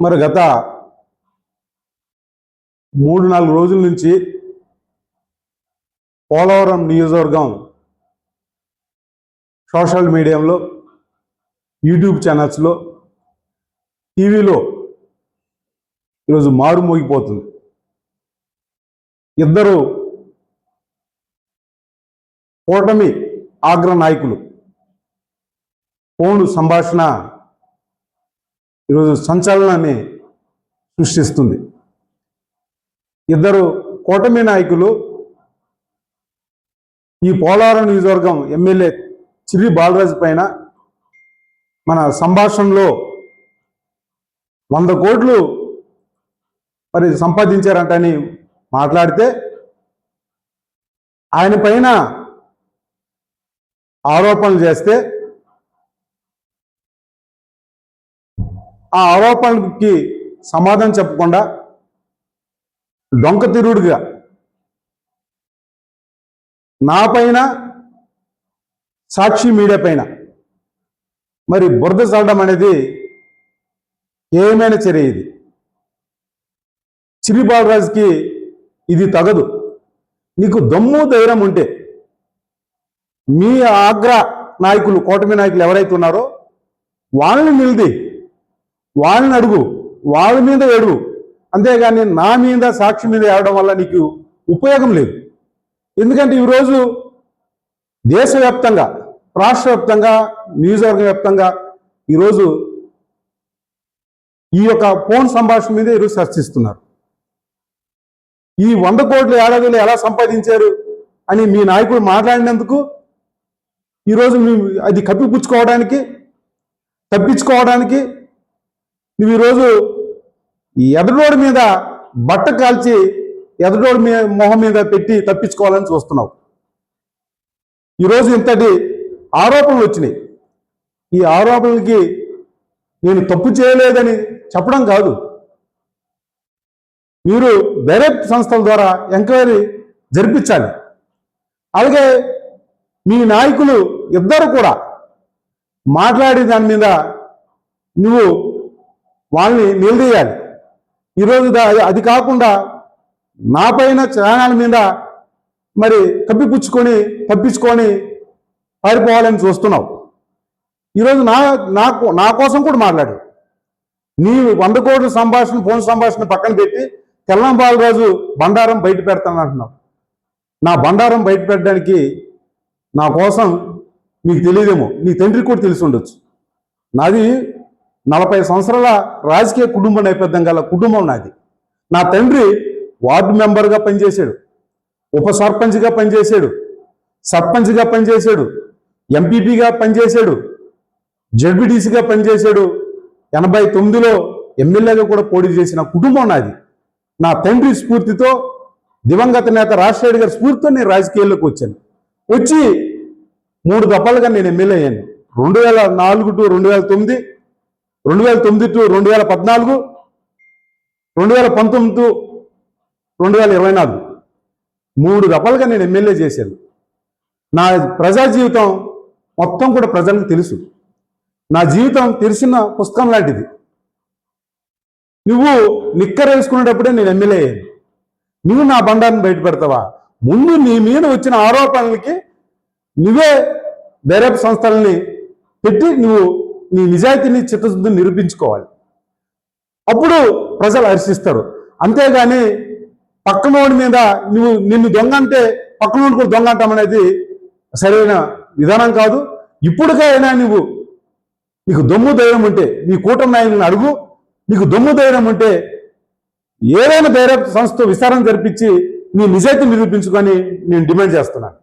మరి గత మూడు నాలుగు రోజుల నుంచి పోలవరం నియోజకవర్గం సోషల్ మీడియాలో యూట్యూబ్ ఛానల్స్లో టీవీలో ఈరోజు మారుమోగిపోతుంది ఇద్దరు కూటమి ఆగ్ర నాయకులు ఫోన్ సంభాషణ ఈరోజు సంచలనాన్ని సృష్టిస్తుంది. ఇద్దరు కూటమి నాయకులు ఈ పోలవరం నియోజకవర్గం ఎమ్మెల్యే చిరి బాలరాజు పైన మన సంభాషణలో వంద కోట్లు మరి సంపాదించారంటని మాట్లాడితే ఆయన పైన ఆరోపణలు చేస్తే ఆ ఆరోపణకి సమాధానం చెప్పకుండా డొంక తిరుగుడుగా నా పైన సాక్షి మీడియా పైన మరి బురద చల్లడం అనేది ఏమైనా చర్య ఇది? చిరి బాలరాజుకి ఇది తగదు. నీకు దమ్ము ధైర్యం ఉంటే మీ ఆగ్ర నాయకులు కూటమి నాయకులు ఎవరైతే ఉన్నారో వాళ్ళని నిలిది వాళ్ళని అడుగు వాళ్ళ మీద ఏడుగు. అంతేగాని నా మీద సాక్షి మీద ఏడడం వల్ల నీకు ఉపయోగం లేదు. ఎందుకంటే ఈరోజు దేశవ్యాప్తంగా రాష్ట్ర వ్యాప్తంగా నియోజకవర్గ వ్యాప్తంగా ఈరోజు ఈ యొక్క ఫోన్ సంభాషణ మీద ఈరోజు చర్చిస్తున్నారు. ఈ వంద కోట్ల ఏడాదిలో ఎలా సంపాదించారు అని మీ నాయకుడు మాట్లాడినందుకు ఈరోజు మీ అది కప్పిపుచ్చుకోవడానికి తప్పించుకోవడానికి నువ్వు ఈరోజు ఈ మీద బట్ట కాల్చి ఎదరోడి మీ మొహం మీద పెట్టి తప్పించుకోవాలని చూస్తున్నావు. ఈరోజు ఇంతటి ఆరోపణలు వచ్చినాయి. ఈ ఆరోపణలకి నేను తప్పు చేయలేదని చెప్పడం కాదు. మీరు వేరే సంస్థల ద్వారా ఎంక్వైరీ జరిపించాలి. అలాగే మీ నాయకులు ఇద్దరు కూడా మాట్లాడే దాని మీద నువ్వు వాళ్ళని నిలదీయాలి. ఈరోజు దా- అది కాకుండా నా పైన ఛానల్ మీద మరి కప్పిపుచ్చుకొని తప్పించుకొని పారిపోవాలని చూస్తున్నావు. ఈరోజు నా నాకు నా కోసం కూడా మాట్లాడు. నీ వంద కోట్ల సంభాషణ ఫోన్ సంభాషణ పక్కన పెట్టి తెల్లం బాలరాజు బండారం బయట పెడతాను అంటున్నావు నా బండారం బయట పెట్టడానికి నా కోసం నీకు తెలియదేమో. నీ తండ్రికి కూడా తెలిసి ఉండొచ్చు. నాది నలభై సంవత్సరాల రాజకీయ కుటుంబ నేపథ్యం గల కుటుంబం నాది. నా తండ్రి వార్డు మెంబర్గా పనిచేశాడు. ఉప సర్పంచ్గా పనిచేశాడు. సర్పంచ్గా పనిచేశాడు. ఎంపీపీగా పనిచేశాడు. జడ్బిటీసీగా పనిచేశాడు. ఎనభై తొమ్మిదిలో ఎమ్మెల్యేగా కూడా పోటీ చేసిన కుటుంబం నాది. నా తండ్రి స్ఫూర్తితో దివంగత నేత రాజశేఖర్ గారి స్ఫూర్తితో నేను రాజకీయాల్లోకి వచ్చాను. వచ్చి మూడు దఫాలుగా నేను ఎమ్మెల్యే అయ్యాను. రెండు వేల నాలుగు టు రెండు వేల తొమ్మిది రెండు వేల తొమ్మిది టు రెండు వేల పద్నాలుగు రెండు వేల పంతొమ్మిది టు రెండు వేల ఇరవై నాలుగు. మూడు దఫాలుగా నేను ఎమ్మెల్యే చేశాను. నా ప్రజా జీవితం మొత్తం కూడా ప్రజలకు తెలుసు. నా జీవితం తెలిసిన పుస్తకం లాంటిది. నువ్వు నిక్కర వేసుకునేటప్పుడే నేను ఎమ్మెల్యే అయ్యాను. నువ్వు నా బండాన్ని బయటపెడతావా ముందు నీ మీద వచ్చిన ఆరోపణలకి నువ్వే వేరే సంస్థలని పెట్టి నువ్వు నీ నిజాయితీని చిత్తశుద్ధిని నిరూపించుకోవాలి. అప్పుడు ప్రజలు హర్షిస్తారు. అంతేగాని పక్కనోడి మీద నువ్వు నిన్ను దొంగ అంటే పక్కనోడి కూడా దొంగ అంటామనేది సరైన విధానం కాదు. ఇప్పటికైనా నువ్వు నీకు దొమ్ము ధైర్యం ఉంటే నీ కూటమి నాయకులను అడుగు. నీకు దొమ్ము ధైర్యం ఉంటే ఏదైనా ధైర్య సంస్థ విచారణ జరిపించి నీ నిజాయితీ నిరూపించుకొని నేను డిమాండ్ చేస్తున్నాను.